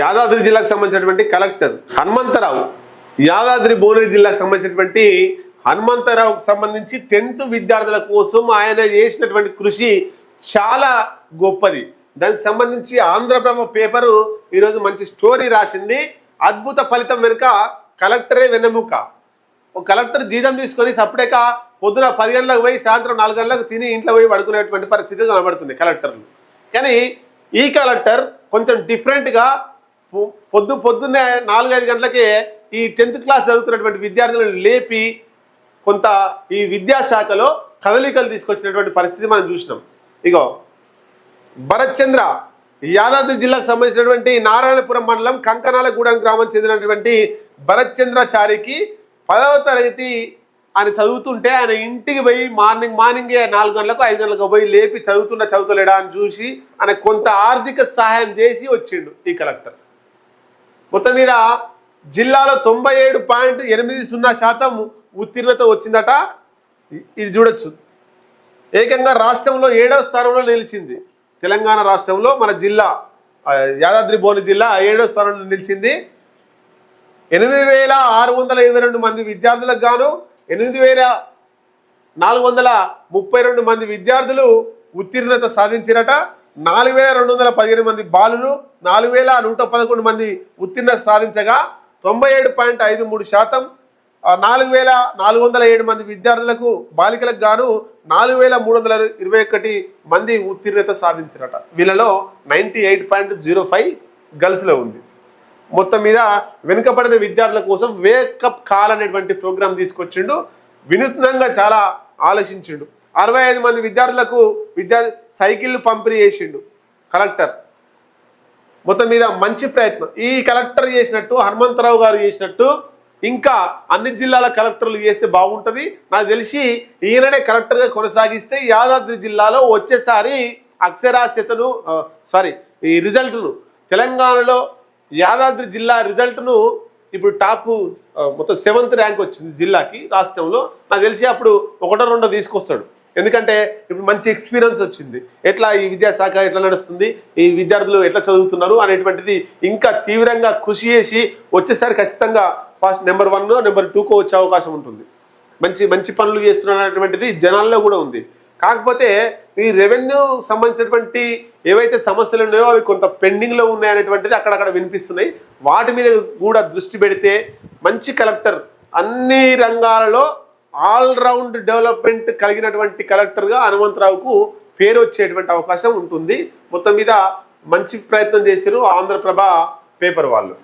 యాదాద్రి జిల్లాకు సంబంధించినటువంటి కలెక్టర్ హనుమంతరావు యాదాద్రి భువనగిరి జిల్లాకు సంబంధించినటువంటి హనుమంతరావుకు సంబంధించి టెన్త్ విద్యార్థుల కోసం ఆయన చేసినటువంటి కృషి చాలా గొప్పది. దానికి సంబంధించి ఆంధ్రప్రభ పేపరు ఈరోజు మంచి స్టోరీ రాసింది. అద్భుత ఫలితం వెనుక కలెక్టరే వెన్నెముక. ఒక కలెక్టర్ జీతం తీసుకొని సపరేక పొద్దున పది గంటలకు పోయి సాయంత్రం నాలుగు గంటలకు తిని ఇంట్లో పోయి పడుకునేటువంటి పరిస్థితి కనబడుతుంది కలెక్టర్లు. కానీ ఈ కలెక్టర్ కొంచెం డిఫరెంట్గా పొద్దు పొద్దున్నే నాలుగైదు గంటలకే ఈ టెన్త్ క్లాస్ చదువుతున్నటువంటి విద్యార్థులను లేపి కొంత ఈ విద్యాశాఖలో కదలికలు తీసుకొచ్చినటువంటి పరిస్థితి మనం చూసినాం. ఇగో భరత్ చంద్ర యాదాద్రి జిల్లాకు సంబంధించినటువంటి నారాయణపురం మండలం కంకనాలగూడెం గ్రామం చెందినటువంటి భరత్ చంద్రాచారికి పదవ తరగతి ఆయన చదువుతుంటే ఆయన ఇంటికి పోయి మార్నింగ్ మార్నింగే నాలుగు గంటలకు ఐదు గంటలకు పోయి లేపి చదువుతున్న చదువుతలేడా అని చూసి ఆయన కొంత ఆర్థిక సహాయం చేసి వచ్చిండు ఈ కలెక్టర్. మొత్తం మీద జిల్లాలో తొంభై ఏడు పాయింట్ ఎనిమిది సున్నా శాతం ఉత్తీర్ణత వచ్చిందట. ఇది చూడొచ్చు. ఏకంగా రాష్ట్రంలో ఏడవ స్థానంలో నిలిచింది. తెలంగాణ రాష్ట్రంలో మన జిల్లా యాదాద్రి భువన జిల్లా ఏడవ స్థానంలో నిలిచింది. ఎనిమిది వేల ఆరు వందల ఇరవై రెండు మంది విద్యార్థులకు గాను ఎనిమిది వేల నాలుగు వందల ముప్పై రెండు మంది విద్యార్థులు ఉత్తీర్ణత సాధించిరట. నాలుగు వేల రెండు వందల పదిహేను మంది బాలురు నాలుగు వేల నూట పదకొండు మంది ఉత్తీర్ణత సాధించగా తొంభై ఏడు పాయింట్ ఐదు మూడు శాతం నాలుగు వేల నాలుగు వందల ఏడు మంది విద్యార్థులకు బాలికలకు గాను నాలుగు వేల మూడు వందల ఇరవై ఒకటి మంది ఉత్తీర్ణత సాధించినట. వీళ్ళలో ninety eight point zero five గర్ల్స్లో ఉంది. మొత్తం మీద వెనుకబడిన విద్యార్థుల కోసం వేకప్ కాల్ అనేటువంటి ప్రోగ్రాం తీసుకొచ్చిండు. వినూత్నంగా చాలా ఆలోచించిండు. అరవై ఐదు మంది విద్యార్థులకు విద్యా సైకిళ్ళు పంపిణీ చేసిండు కలెక్టర్. మొత్తం మీద మంచి ప్రయత్నం. ఈ కలెక్టర్ చేసినట్టు హనుమంతరావు గారు చేసినట్టు ఇంకా అన్ని జిల్లాల కలెక్టర్లు చేస్తే బాగుంటుంది. నాకు తెలిసి ఈయననే కలెక్టర్గా కొనసాగిస్తే యాదాద్రి జిల్లాలో వచ్చేసారి అక్షరాస్యతను సారీ ఈ రిజల్ట్ను తెలంగాణలో యాదాద్రి జిల్లా రిజల్ట్ను ఇప్పుడు టాప్ మొత్తం సెవెంత్ ర్యాంక్ వచ్చింది జిల్లాకి రాష్ట్రంలో. నాకు తెలిసి అప్పుడు ఒకటో రెండో తీసుకొస్తాడు. ఎందుకంటే ఇప్పుడు మంచి ఎక్స్పీరియన్స్ వచ్చింది. ఎట్లా ఈ విద్యాశాఖ ఎట్లా నడుస్తుంది? ఈ విద్యార్థులు ఎట్లా చదువుతున్నారు అనేటువంటిది ఇంకా తీవ్రంగా కృషి చేసి వచ్చేసారి ఖచ్చితంగా ఫస్ట్ నెంబర్ వన్ నెంబర్ టూకో వచ్చే అవకాశం ఉంటుంది. మంచి మంచి పనులు చేస్తున్నటువంటిది జనాల్లో కూడా ఉంది. కాకపోతే ఈ రెవెన్యూ సంబంధించినటువంటి ఏవైతే సమస్యలు ఉన్నాయో అవి కొంత పెండింగ్లో ఉన్నాయనేటువంటిది అక్కడక్కడ వినిపిస్తున్నాయి. వాటి మీద కూడా దృష్టి పెడితే మంచి కలెక్టర్ అన్ని రంగాలలో ఆల్రౌండ్ డెవలప్మెంట్ కలిగినటువంటి కలెక్టర్గా హనుమంతరావుకు పేరు వచ్చేటువంటి అవకాశం ఉంటుంది. మొత్తం మీద మంచి ప్రయత్నం చేశారు ఆంధ్రప్రభ పేపర్ వాళ్ళు.